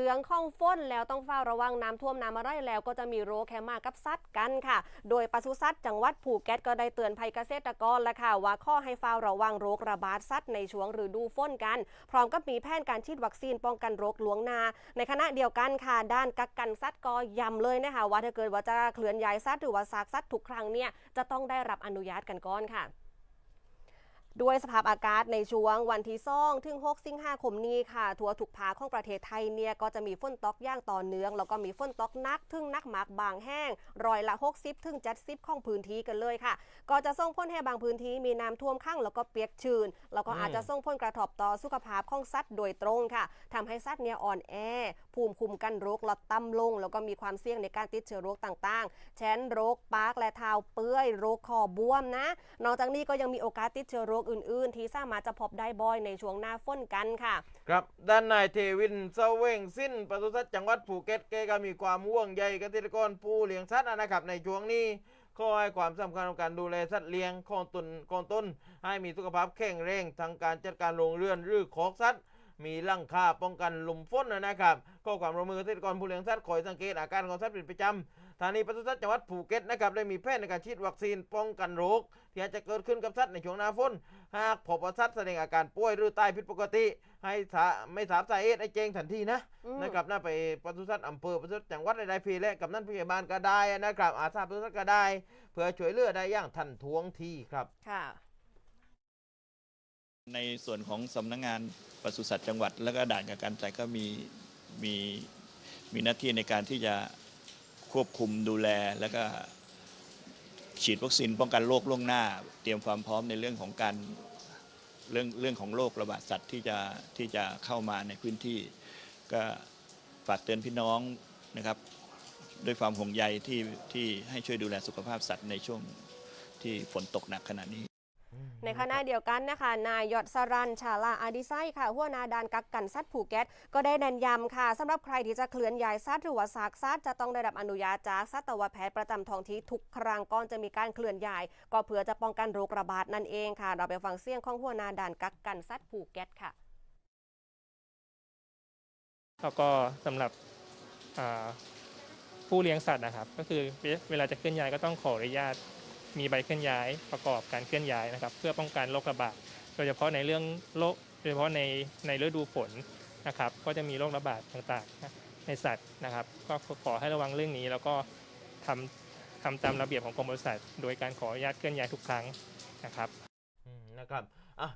รื่องข้องฝนแล้วต้องเฝ้าระวังน้ำท่วมน้ำอะไรแล้วก็จะมีโรคแคมากับสัตว์กันค่ะ โดยปศุสัตว์จังหวัดภูเก็ตก็ได้เตือนภัยเกษตรกรแล้วค่ะ ว่าข้อให้เฝ้าระวังโรคระบาดสัตว์ในช่วงฤดูฝนกัน พร้อมกับมีแผนการฉีดวัคซีนป้องกันโรคหลวงนา ในขณะเดียวกันค่ะด้านกักกันสัตว์ก็ย้ำเลยนะคะว่าถ้าเกิดว่าจะเคลื่อนย้ายสัตว์หรือว่าซากสัตว์ทุกครั้งเนี่ยจะต้องได้รับอนุญาตกันก่อนค่ะ ด้วยสภาพอากาศในช่วงวันที่2ถึง 6 สิงหาคมนี้ค่ะ ทัวทุกภาคของประเทศไทยเนี่ยก็จะมีฝนตกอย่างต่อเนื่อง แล้วก็มีฝนตกนัก ถึงนักมากบางแห้งร้อยละ 60 ถึง70 ของพื้นที่กันเลยค่ะ ก็จะส่งผลให้บางพื้นที่มีน้ำท่วมขังแล้วก็เปียกชื้น แล้วก็อาจจะส่งผลกระทบต่อสุขภาพของสัตว์โดยตรงค่ะทำให้สัตว์เนี่ยอ่อนแอ ภูมิคุ้มกันโรคลดต่ำลง แล้วก็มีความเสี่ยงในการติดเชื้อโรคต่างๆ เช่นโรคปากและเท้าเปื่อย โรคคอบวมนะ นอกจากนี้ก็ยังมีโอกาสติดเชื้อโรคอื่น ๆ ที่สามารถจะพบได้บ่อยในช่วงหน้าฝนกันค่ะ ครับด้านนายเทวินเสวงสิ้นปศุสัตว์จังหวัดภูเก็ตแกก็มีความห่วงใยเกษตรกรผู้เลี้ยงสัตว์นะครับในช่วงนี้ขอให้ความสำคัญของการดูแลสัตว์เลี้ยงของตนของตนให้มีสุขภาพแข็งแรงทั้งการจัดการโรงเรือนหรือคอกสัตว์ มีหลังคาป้องกันลมฝนนะครับข้อความร่วมมือเกษตรกรผู้เลี้ยงสัตว์คอยสังเกตอาการของสัตว์เป็นประจำทางนี้ปศุสัตว์จังหวัดภูเก็ตนะครับได้มีแผนในการฉีดวัคซีนป้องกันโรคที่อาจจะเกิดขึ้นกับสัตว์ในช่วงหน้าฝนหากพบว่าสัตว์แสดงอาการป่วยหรือตายผิดปกติ ให้สาไม่ทราบสาเหตุให้แจ้งทันทีนะอืมนะครับน่าไปปศุสัตว์อำเภอปศุสัตว์จังหวัดใดๆพีและกับนั่นพยาบาลก็ได้นะครับอาสาปศุสัตว์ก็ได้ เพื่อช่วยเหลือได้อย่างทันท่วงทีครับค่ะ ในส่วนของสำนักงานปศุสัตว์จังหวัด และก็ด่านกักกันสัตว์ก็มีมีมีหน้าที่ในการที่จะควบคุมดูแลแล้วก็ฉีดวัคซีนป้องกันโรคล่วงหน้า เตรียมความพร้อมในเรื่องของการเรื่องเรื่องของโรคระบาดสัตว์ที่จะที่จะเข้ามาในพื้นที่ ก็ฝากเตือนพี่น้องนะครับ ด้วยความห่วงใยที่ที่ให้ช่วยดูแลสุขภาพสัตว์ในช่วงที่ฝนตกหนักขณะนี้ ในขณะเดียวกันนะคะ นายยศสรันชาลาอาดิไซค่ะ หัวหนาดานกักกันสัตว์ภูเก็ต ก็ได้แนะนย้ำค่ะสำหรับใครที่จะเคลื่อนย้ายสัตว์หรือว่าซากสัตว์จะต้องได้รับอนุญาตจากสัตวแพทย์ประจำท้องที่ทุกครั้งก่อนจะมีการเคลื่อนย้าย ก็เพื่อจะป้องกันโรคระบาดนั่นเองค่ะ เราไปฟังเสียงของหัวหนาดานกักกันสัตว์ภูเก็ตค่ะแล้วก็สำหรับอ่าผู้เลี้ยงสัตว์นะครับ ก็คือเวเวลาจะเคลื่อนย้ายก็ต้องขออนุญาต มีใบเคลื่อนย้ายประกอบการเคลื่อนย้ายนะครับ เพื่อป้องกันโรคระบาดโดยเฉพาะในเรื่องโรคโดยเฉพาะในในฤดูฝนนะครับ ก็จะมีโรคระบาดต่างๆ ในสัตว์นะครับ ก็ขอให้ระวังเรื่องนี้แล้วก็ทำทำตามระเบียบของกรมปศุสัตว์โดยการขออนุญาตเคลื่อนย้ายทุกครั้งนะครับนะครับ